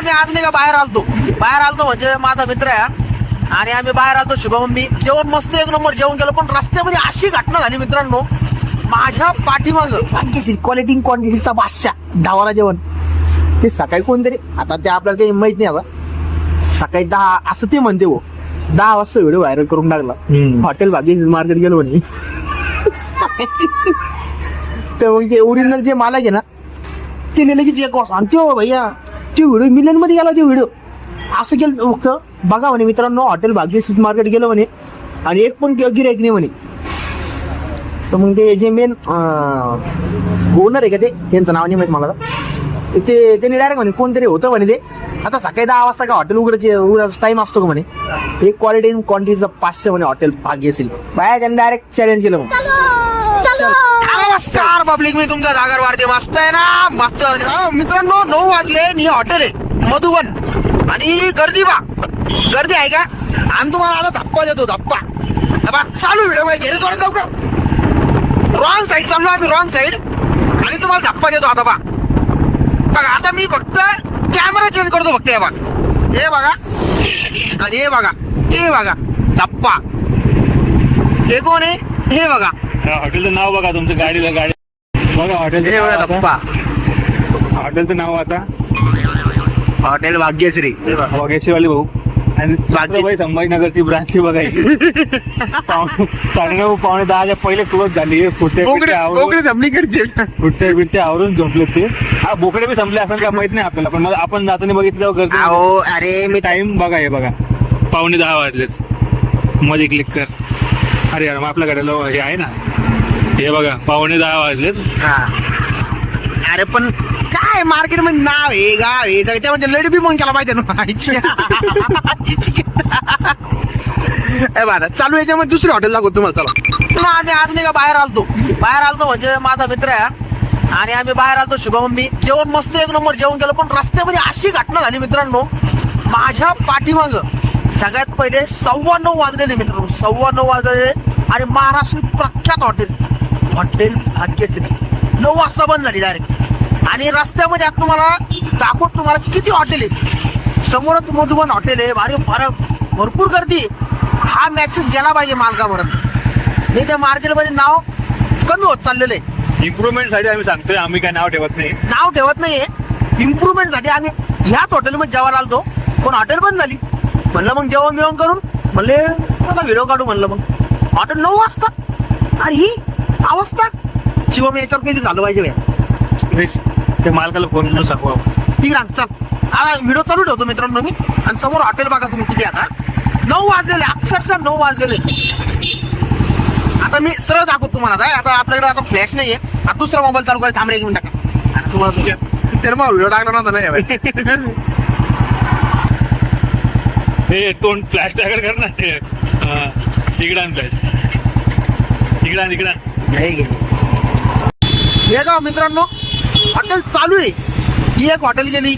आम्ही आज नाही का बाहेर आलतो. बाहेर आलतो म्हणजे माझा मित्र आहे हा. आणि आम्ही बाहेर आलतो शुभम मी जेवण मस्त एक नंबर जेवण केलं पण रस्त्यामध्ये अशी घटना झाली मित्रांनो. माझ्या पाठीमाग क्वालिटी क्वांटिटीचा बादशाह डावाला जेवण. ते सकाळी कोणतरी आता ते आपल्याला काही माहीत नाही आता. सकाळी दहा असं ते म्हणते हो. दहा वाजता व्हिडिओ व्हायरल करून टाकला. हॉटेल बाकी मार्केट गेलो म्हणे. तर मग ते ओरिजिनल जे मालक आहे ना ते लगेच एक वाजता आणि तो भैया तो व्हिडिओ मिलियनमध्ये गेला तो व्हिडिओ. असं केलं फक्त बघा म्हणे मित्रांनो हॉटेल भाग्यशीष मार्केट गेलो म्हणे. आणि एक पण गिरायक नाही म्हणे. तर मग ते जे मेन ओनर आहे का ते? त्यांचं नाव नाही माहीत मला. ते त्यांनी डायरेक्ट म्हणे कोणतरी होतं म्हणे ते. आता सकाळी दहा वाजता का हॉटेल उघडायचे उघडायचा टाइम असतो का म्हणे. एक क्वालिटी क्वांटिटीचं पाचशे म्हणे हॉटेल भाग्यशील बाया त्यांनी डायरेक्ट चॅलेंज केलं म्हणे नमस्कार पब्लिक मी तुमचा जागर वाढते मस्त आहे ना? मस्त. मित्रांनो नऊ वाजले मी हे हॉटेल आहे मधुबन. आणि गर्दी बा. गर्दी आहे का? आणि तुम्हाला आता धप्पा देतो धप्पा. बा, चालू व्हिडिओ माहिती आहे थोडं लवकर. रॉंग साईड चाललो आम्ही रॉंग साईड आणि तुम्हाला धप्पा देतो आता बा. बघा आता मी फक्त कॅमेरा चेंज करतो फक्त हे बघा. हे बघा. आणि हे बघा. हे बघा. धप्पा. हे कोण आहे? हे बघा. हॉटेलचं नाव बघा तुमच्या गाडीला गाडी. बघा हे धप्पा आता. हॉटेलचं नाव आता. हॉटेल भाग्यश्री वागेशीवाली भाऊ. आणि छत्रपती संभाजीनगरची ब्रांच बघायची पावणे साडेनऊ पावणे दहाच्या पहिले क्लोज झाली फुटे बोकडे बोकडे जमली करते फुटे बिटे आवरून झोपले ते. हा बोकडे बी संपले असं का माहीत नाही आपल्याला पण मला आपण जाताना बघितलं गर्दी अरे मी टाइम बघा हे बघा. पावणे दहा वाजलेच. मध्ये क्लिक कर. अरे यार मग आपल्या गाड्याला हे आहे ना. हे बघा पावणे दहा वाजलेत. हा. अरे पण काय मार्केटमध्ये नाव आहे गाव आहे तर त्यामध्ये लडी बी म्हणून केला पाहिजे ना. ए बाबा चालू याच्यामध्ये दुसरी हॉटेल दाखवतो तुम्हाला चला. मग आम्ही आज नाही का बाहेर आलतो. बाहेर आलतो म्हणजे माझा मित्र आहे आणि आम्ही बाहेर आलतो शुभम मी जेवण मस्त एक नंबर जेवण केलं पण रस्त्यामध्ये अशी घटना झाली मित्रांनो. माझ्या पाठीमाग सगळ्यात पहिले सव्वा नऊ वाजलेले मित्रांनो सव्वा नऊ वाजलेले आणि महाराष्ट्र प्रख्यात हॉटेल हॉटेल भाग्यश्री. नऊ वाजता बंद झाली डायरेक्ट आणि रस्त्यामध्ये आता तुम्हाला दाखवत तुम्हाला किती हॉटेल आहे समोरच मधुबन हॉटेल आहे. भारी फार भरपूर गर्दी. हा मॅसेज गेला पाहिजे मालकापर्यंत नाही त्या मार्केटमध्ये नाव कमी होत चाललेलं आहे. इम्प्रुव्हमेंटसाठी आम्ही सांगतोय आम्ही काय नाव ठेवत नाही. नाव ठेवत नाहीये. इम्प्रुव्हमेंटसाठी आम्ही ह्याच हॉटेलमध्ये जेवायला आलतो. पण हॉटेल बंद झाली. म्हणलं मग जेवण बिवण करून म्हणले व्हिडिओ काढू म्हणलं मग. हॉटेल नऊ वाजता. आणि ही अवस्था शिवम याच्यावर किती झालं पाहिजे प्लीज ते मालकाला फोन करून सांगू आपण. ठीक आहे चल. हा व्हिडिओ चालू ठेवतो मित्रांनो मी. आणि समोर हॉटेल बघा तुम्ही किती आता. नऊ वाजलेले अक्षरशः नऊ वाजलेले. आता मी सरळ दाखवतो तुम्हाला आता आता आपल्याकडे आता फ्लॅश नाहीये. आता दुसरा मोबाईल चालू करायचा. थांबरे एक मिनिट आता तुम्हाला तर मग व्हिडिओ टाकला नव्हता नाही हे तोंड फ्लॅश टाकड कर ना ते. हा, तिकडं आण फ्लॅश तिकडं आण. हे का मित्रांनो हॉटेल चालू आहे. ही एक हॉटेल गेली.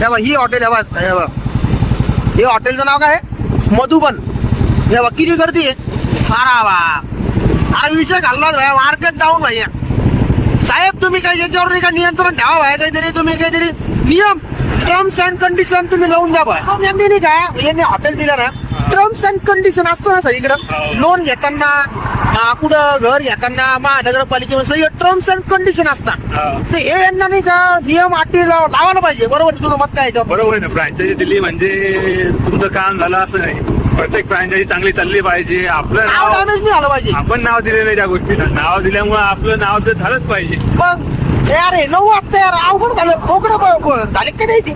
तेव्हा ही हॉटेल हे हे हॉटेलचं नाव काय आहे? मधुबन. हे बघ, किती गर्दी आहे? अरा वा. अरे विषय घालला भाया मार्केट डाऊन भैया. साहेब तुम्ही काही याच्यावर नाही का नियंत्रण ठेवा भाया काहीतरी तुम्ही काहीतरी नियम टर्म्स अँड कंडिशन तुम्ही लावून द्या भाई यांनी नाही काय यांनी हॉटेल दिलं ना टर्म्स अँड कंडिशन असतं ना सगळीकडं लोन घेताना अं, कुठं घर घेताना महानगरपालिकेमध्ये सगळं टर्म्स अँड कंडिशन असतात. हा. तर हे यांना नाही का नियम अटी लाव- लावायला पाहिजे. बरोबर तुझं मत काय? बरोबर आहे ना. फ्रँचायझी दिली म्हणजे तुमचं काम झालं असं नाही. प्रत्येक फ्रँचायझी चांगली चालली पाहिजे. आपलं नाव डॅमेज नाही झालं पाहिजे. आपण नाव दिलेलं त्या गोष्टीला. नाव दिल्यामुळे आपलं नाव तर झालंच पाहिजे. मग यार हे नऊ वाजता यार अवघड झालं. बोकडं झाले का द्यायचे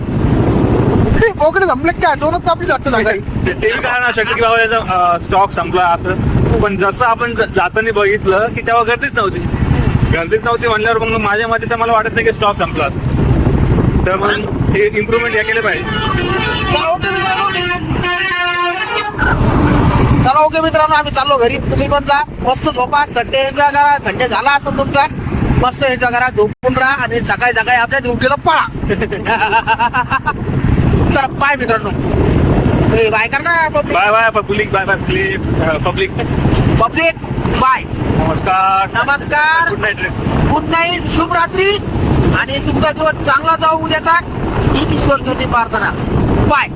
बोकडे जमले काय? दोनच कापली वाटतं झालं ते ते बी कारण शकतं की बाबा याचा स्टॉक संपला असं. पण जसं आपण ज- जाताना बघितलं की तेव्हा गर्दीच नव्हती. गर्दीच नव्हती म्हणल्यावर मग माझ्या मते तर मला वाटत नाही की स्टॉक संपला असं. तर मग हे इम्प्रुव्हमेंट हे केलं पाहिजे. चला ओके मित्रांनो आम्ही चाललो घरी. तुम्ही पण जा. मस्त झोपा. संडे एन्जॉय करा. संडे झाला असेल तुमचा. मस्त एन्जॉय करा. झोपून राहा आणि सकाळी सकाळी आपल्या ड्युटीला पळा. चला बाय मित्रांनो. ए, बाय कर ना public? Bye bye public bye bye public. Public. Public bye. नमस्कार. नमस्कार. गुड नाईट गुड नाईट शुभ रात्री. आणि तुमचा दिवस चांगला जाऊ उद्याचा. ही किशोर गर्दी पारताना पाय